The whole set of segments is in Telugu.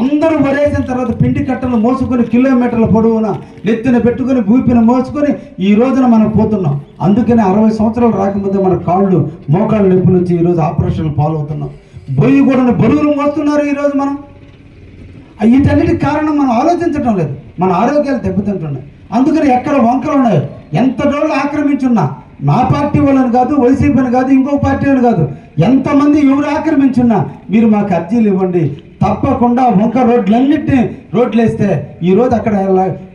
అందరూ వరేసిన తర్వాత పిండి కట్టలు మోసుకొని కిలోమీటర్ల పొడవున నెత్తిన పెట్టుకొని భూపిన మోసుకొని ఈ రోజున మనం పోతున్నాం. అందుకని అరవై సంవత్సరాలు రాకముందే మన కాళ్ళు మోకాళ్ళు నొప్పులు వచ్చి ఈరోజు ఆపరేషన్లు పాలవుతున్నాం. బొయ్యి కూడా బరువులు మోస్తున్నారు ఈరోజు మనం. వీటన్నిటి కారణం మనం ఆలోచించడం లేదు. మన ఆరోగ్యాలు దెబ్బతింటున్నాయి. అందుకని ఎక్కడ వంకలు ఉన్నాయి? ఎంత రోజులు ఆక్రమించున్నా? నా పార్టీ వాళ్ళని కాదు వైసీపీని కాదు ఇంకో పార్టీ వాళ్ళు కాదు. ఎంతమంది ఎవరు ఆక్రమించున్నా? మీరు మాకు అర్జీలు ఇవ్వండి. తప్పకుండా వంక రోడ్లన్నింటినీ రోడ్లు వేస్తే ఈరోజు అక్కడ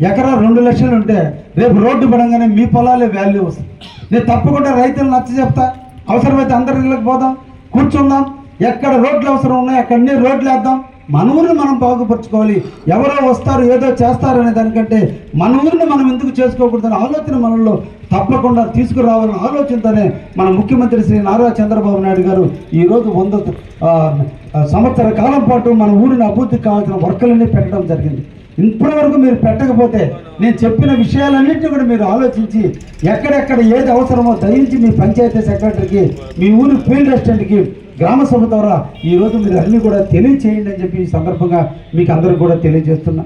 ఎకరా రెండు లక్షలు ఉంటే రేపు రోడ్డు పడంగానే మీ పొలాలే వాల్యూ వస్తుంది నేను తప్పకుండా రైతులు నచ్చ చెప్తా. అవసరమైతే అందరి ఇళ్ళకి పోదాం. కూర్చుందాం. ఎక్కడ రోడ్లు అవసరం ఉన్నాయి అక్కడనే రోడ్లు వేద్దాం మన ఊరిని మనం బాగుపరచుకోవాలి. ఎవరో వస్తారు ఏదో చేస్తారనే దానికంటే మన ఊరిని మనం ఎందుకు చేసుకోకూడదనే ఆలోచన మనలో తప్పకుండా తీసుకురావాలని ఆలోచనతోనే మన ముఖ్యమంత్రి శ్రీ నారా చంద్రబాబు నాయుడు గారు ఈరోజు వంద సంవత్సర కాలం పాటు మన ఊరిని అభివృద్ధికి కావాల్సిన వర్కలన్నీ పెట్టడం జరిగింది. ఇప్పటి వరకు మీరు పెట్టకపోతే నేను చెప్పిన విషయాలన్నింటినీ కూడా మీరు ఆలోచించి ఎక్కడెక్కడ ఏది అవసరమో దయించి మీ పంచాయతీ సెక్రటరీకి మీ ఊరి ఫీల్డ్ అసిస్టెంట్కి గ్రామ సభ ద్వారా ఈరోజు మీరు అన్నీ కూడా తెలియచేయండి అని చెప్పి ఈ సందర్భంగా మీకు అందరికి కూడా తెలియజేస్తున్నా.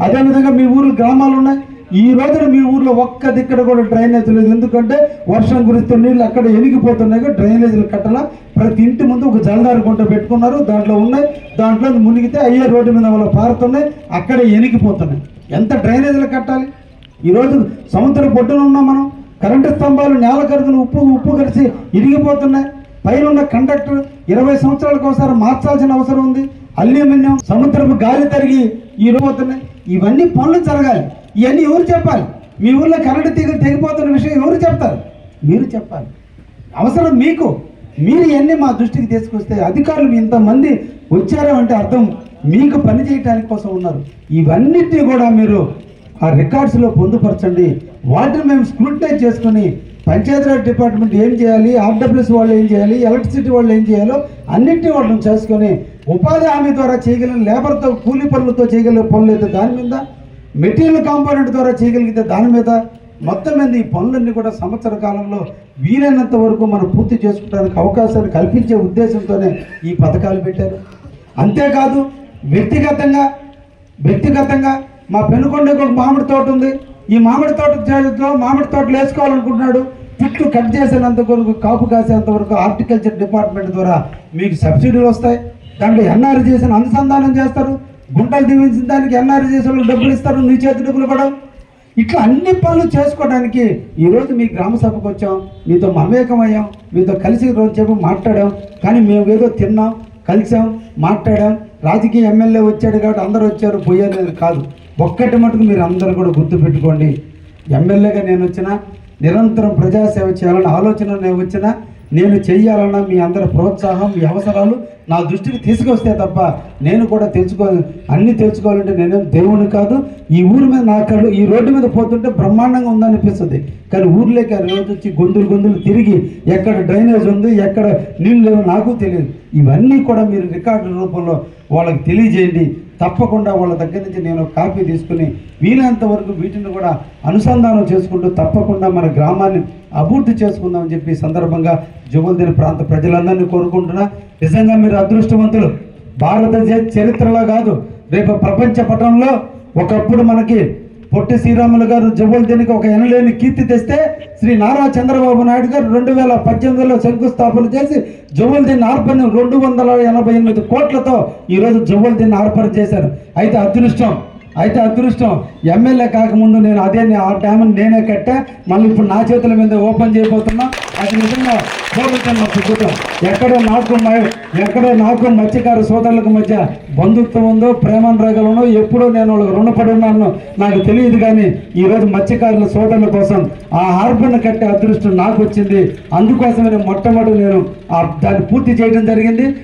అదేవిధంగా మీ ఊరు గ్రామాలు ఉన్నాయి. ఈ రోజున మీ ఊర్లో ఒక్క దిక్కడ కూడా డ్రైనేజ్ లేదు. ఎందుకంటే వర్షం కురిస్తే నీళ్ళు అక్కడ ఎనిగిపోతున్నాయి డ్రైనేజీలు కట్టాల. ప్రతి ఇంటి ముందు ఒక జలదారి గుంట పెట్టుకున్నారు. దాంట్లో ఉన్నాయి. దాంట్లో మునిగితే అయ్యే రోడ్డు మీద వాళ్ళు పారుతున్నాయి. అక్కడే ఎనిగిపోతున్నాయి. ఎంత డ్రైనేజీలు కట్టాలి? ఈరోజు సముద్ర పొట్టున ఉన్నాం మనం. కరెంటు స్తంభాలు నేల కరుగులు ఉప్పు ఉప్పు కలిసి ఇరిగిపోతున్నాయి. పైన ఉన్న కండక్టర్ ఇరవై సంవత్సరాలకు ఒకసారి మార్చాల్సిన అవసరం ఉంది. అల్యూమినియం సముద్రపు గాలి తరిగి ఇరిగిపోతున్నాయి ఇవన్నీ పనులు జరగాలి. ఇవన్నీ ఎవరు చెప్పాలి? మీ ఊర్లో కరెంటు తీగలు తెగిపోతున్న విషయం ఎవరు చెప్తారు? మీరు చెప్పాలి. అవసరం మీకు. మీరు ఇవన్నీ మా దృష్టికి తీసుకొస్తే అధికారులు ఇంతమంది వచ్చారు అంటే అర్థం. మీకు పని చేయటానికి కోసం ఉన్నారు. ఇవన్నిటిని కూడా మీరు ఆ రికార్డ్స్లో పొందుపరచండి. వాటిని మేము స్క్రూటనైజ్ చేసుకొని పంచాయతీరాజ్ డిపార్ట్మెంట్ ఏం చేయాలి? ఆర్డబ్ల్యూస్ వాళ్ళు ఏం చేయాలి? ఎలక్ట్రిసిటీ వాళ్ళు ఏం చేయాలో అన్నింటినీ వాళ్ళని చేసుకొని ఉపాధి హామీ ద్వారా చేయగలిగిన లేబర్తో కూలీ పనులతో చేయగలిగే పనులు అయితే దాని మీద మెటీరియల్ కాంపోనెంట్ ద్వారా చేయగలిగితే దాని మీద మొత్తం మీద ఈ పనులన్నీ కూడా సంవత్సర కాలంలో వీలైనంత వరకు మనం పూర్తి చేసుకోవడానికి అవకాశాన్ని కల్పించే ఉద్దేశంతోనే ఈ పథకాలు పెట్టారు. అంతేకాదు వ్యక్తిగతంగా వ్యక్తిగతంగా మా పెనుకొండకు ఒక మామిడి తోట ఉంది. ఈ మామిడి తోట చేతిలో మామిడి తోటలు వేసుకోవాలనుకుంటున్నాడు. చుట్టూ కట్ చేసేంత వరకు కాపు కాసేంత వరకు హార్టికల్చర్ డిపార్ట్మెంట్ ద్వారా మీకు సబ్సిడీలు వస్తాయి. దాంట్లో ఎన్ఆర్ చేసిన అనుసంధానం చేస్తారు. గుంటలు దీవించిన దానికి ఎన్ఆర్ చేసిన డబ్బులు ఇస్తారు. నీ చేతి డబ్బులు కూడా ఇట్లా అన్ని పనులు చేసుకోవడానికి ఈరోజు మీ గ్రామ సభకు వచ్చాం. మీతో మమేకమయ్యాం. మీతో కలిసి రోజు చెప్పి మాట్లాడాం. కానీ మేము ఏదో తిన్నాం కలిసాం మాట్లాడాం. రాజకీయ ఎమ్మెల్యే వచ్చాడు కాబట్టి అందరూ వచ్చారు. పోయేది కాదు. ఒక్కటి మటుకు మీరు అందరూ కూడా గుర్తుపెట్టుకోండి. ఎమ్మెల్యేగా నేను వచ్చినా నిరంతరం ప్రజాసేవ చేయాలన్న ఆలోచన నేను వచ్చినా నేను చెయ్యాలన్న మీ అందరి ప్రోత్సాహం మీ అవసరాలు నా దృష్టికి తీసుకొస్తే తప్ప నేను కూడా తెలుసుకో అన్నీ తెలుసుకోవాలంటే నేనేం దేవుని కాదు. ఈ ఊరి మీద నా కళ్ళు ఈ రోడ్డు మీద పోతుంటే బ్రహ్మాండంగా ఉందనిపిస్తుంది. కానీ ఊర్లోకి రోజు వచ్చి గొంతులు గొంతులు తిరిగి ఎక్కడ డ్రైనేజ్ ఉంది ఎక్కడ నీళ్ళు లేవు నాకు తెలియదు. ఇవన్నీ కూడా మీరు రికార్డు రూపంలో వాళ్ళకి తెలియజేయండి. తప్పకుండా వాళ్ళ దగ్గర నుంచి నేను కాపీ తీసుకుని వీలైనంత వరకు వీటిని కూడా అనుసంధానం చేసుకుంటూ తప్పకుండా మన గ్రామాన్ని అభివృద్ధి చేసుకుందామని చెప్పి సందర్భంగా జువల్దిన ప్రాంత ప్రజలందరినీ కోరుకుంటున్నా. నిజంగా మీరు అదృష్టవంతులు. భారతదేశ చరిత్రలో కాదు రేపు ప్రపంచ పటంలో ఒకప్పుడు మనకి పొట్టి శ్రీరాములు గారు జబుల్దీనికి ఒక ఎనలేని కీర్తి తెస్తే శ్రీ నారా చంద్రబాబు నాయుడు గారు రెండు వేల పద్దెనిమిదిలో శంకుస్థాపన చేసి జబుల్దీన్ ఆర్పన్ రెండు వందల ఎనభై ఎనిమిది కోట్లతో ఈరోజు జబుల్దీన్ ఆర్పణ చేశారు. అయితే అదృష్టం అయితే అదృష్టం. ఎమ్మెల్యే కాకముందు నేను అదే ఆ డ్యామ్ నేనే కట్టా. మళ్ళీ ఇప్పుడు నా చేతుల మీద ఓపెన్ చేయబోతున్నా. అది నిజంగా పూర్వజన్మ ఎక్కడో నాకు మ- ఎక్కడో నాకు మత్స్యకార సోదరులకు మధ్య బంధుత్వం ఉందో ప్రేమానురాగాలు ఎప్పుడో నేను వాళ్ళకి రుణపడి ఉన్నాను నాకు తెలియదు కానీ ఈరోజు మత్స్యకారుల సోదరుల కోసం ఆ హార్బర్ను కట్టే అదృష్టం నాకు వచ్చింది. అందుకోసమే నేను మొట్టమొదటి నేను దాన్ని పూర్తి చేయడం జరిగింది.